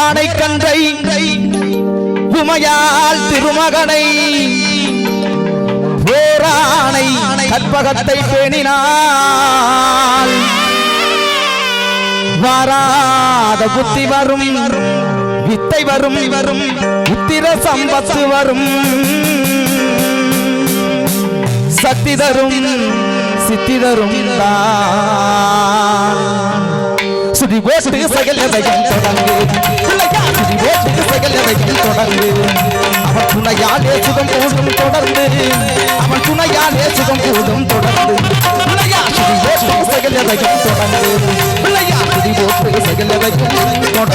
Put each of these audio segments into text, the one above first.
ஊராடை கன்றை உமையால் திருமகனை வேறானை கற்பகத்தை பேணினாள். வாராத புத்தி வரும் வித்தை வரும் வரும் புத்திர சம்பத்து வரும். சக்தி தரும் சித்தி தரும் தான் சுதி போட்டு சகலதையும் தொடங்கு பிள்ளையா சுதி போட்டு சகலதையும் தொடங்கு அவன் துணையாலே சுகம் போதும் தொடர்ந்து அவன் துணையாலே சுகம் போதும் தொடர்ந்து பிள்ளையா சுதி போட்டு சகலதையும் தொடர்ந்து பிள்ளையா சுதி போட்டு சகலதையும் தொடர்ந்து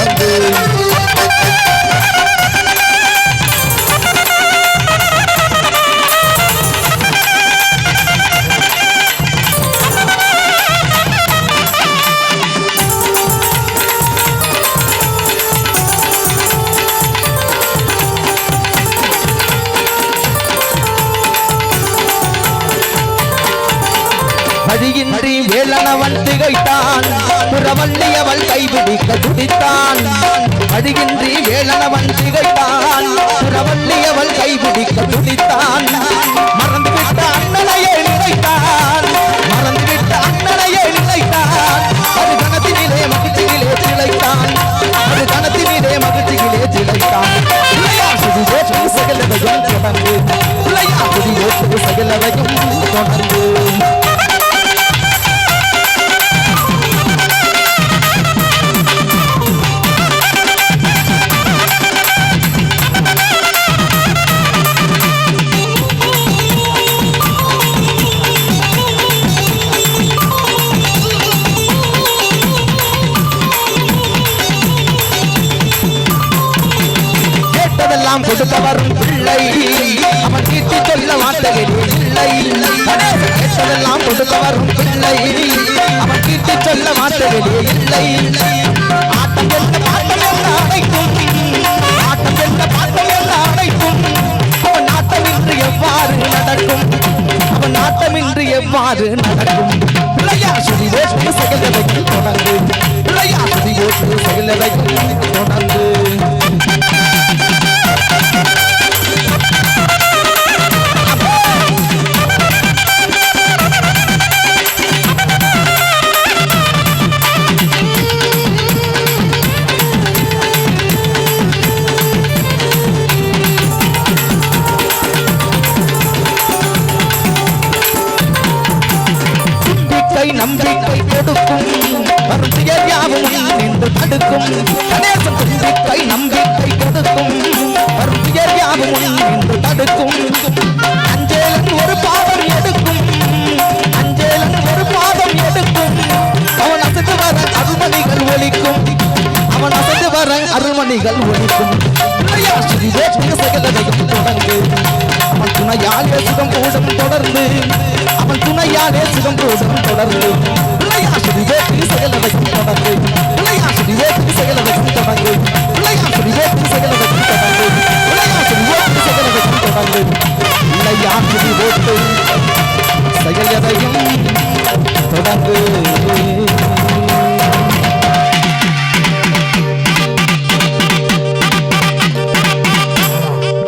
வழியின்றி வேலனவன் திகைத்தான். புறவள்ளியவள் கைபிடிக்க துடித்தான். வழியின்றி வேலனவன் திகைத்தான். புறவள்ளியவள் கைபிடிக்க துடித்தான். மறந்துவிட்ட அண்ணனையே நினைத்தான் மறந்துவிட்ட அண்ணனையே நினைத்தான் அது கணத்தினிலே மகிழ்ச்சியிலே திளைத்தான். அது கணத்தினிலே மகிழ்ச்சியிலே திளைத்தான். சகலவையும் தொடர்ந்து பிள்ளையா சுதி ஓட்டு தொடர்ந்து எல்லாம் கொடுக்க பிள்ளை அவன் தீர்த்தி சொல்ல வார்த்தைகளே இல்லை. கேட்டதெல்லாம் கொடுக்க பிள்ளை அவன் தீர்த்தி சொல்ல வார்த்தைகளே இல்லை. ஆட்டம் என்ற பாட்டம் என்ற அனைத்தும் ஆட்டம் என்ற பாட்டம் என்ற அனைத்தும் அவன் நாட்டம் இன்று எவ்வாறு நடக்கும்? அவன் நாட்டம் இன்று எவ்வாறு நடக்கும்? பிள்ளையா சுதி ஓட்டு வைக்கும் தொடர்ந்து பிள்ளையா சுதி ஓட்டு சகலதையில் நம்பிக்கை கொடுக்கும் வரும் யாவும் நின்று தடுக்கும். கணேசன் நம்பிக்கை நம்பிக்கை கொடுக்கும் வரும் யாவும் நின்று தடுக்கும். அஞ்சேலன் ஒரு பாதம் எடுக்கும். அஞ்சேலன் ஒரு பாதம் எடுக்கும். அவன் அசைந்து வர அருள்மணிகள் ஒழிக்கும் அவன் அசைந்து வர அருள்மணிகள் ஒழிக்கும் சகலதையும் தொடர்ந்து. அவன் துணையாக சுகம் கூடம் தொடர்ந்து. துணையாலே சுகம் போதும் தொடர்ந்து. விளையாசிரியே செயலவைக்கும் தொடர்ந்து. விளையாசிரியே செயலவைக்கும் தொடர்ந்து. விளையாசிரியே செயலவைக்கும் தொடர்ந்து. விளையாசிரியே செயலவைக்கும் தொடர்ந்து. விளையாசிரி ஓட்டு. செயலதையும் தொடர்ந்து.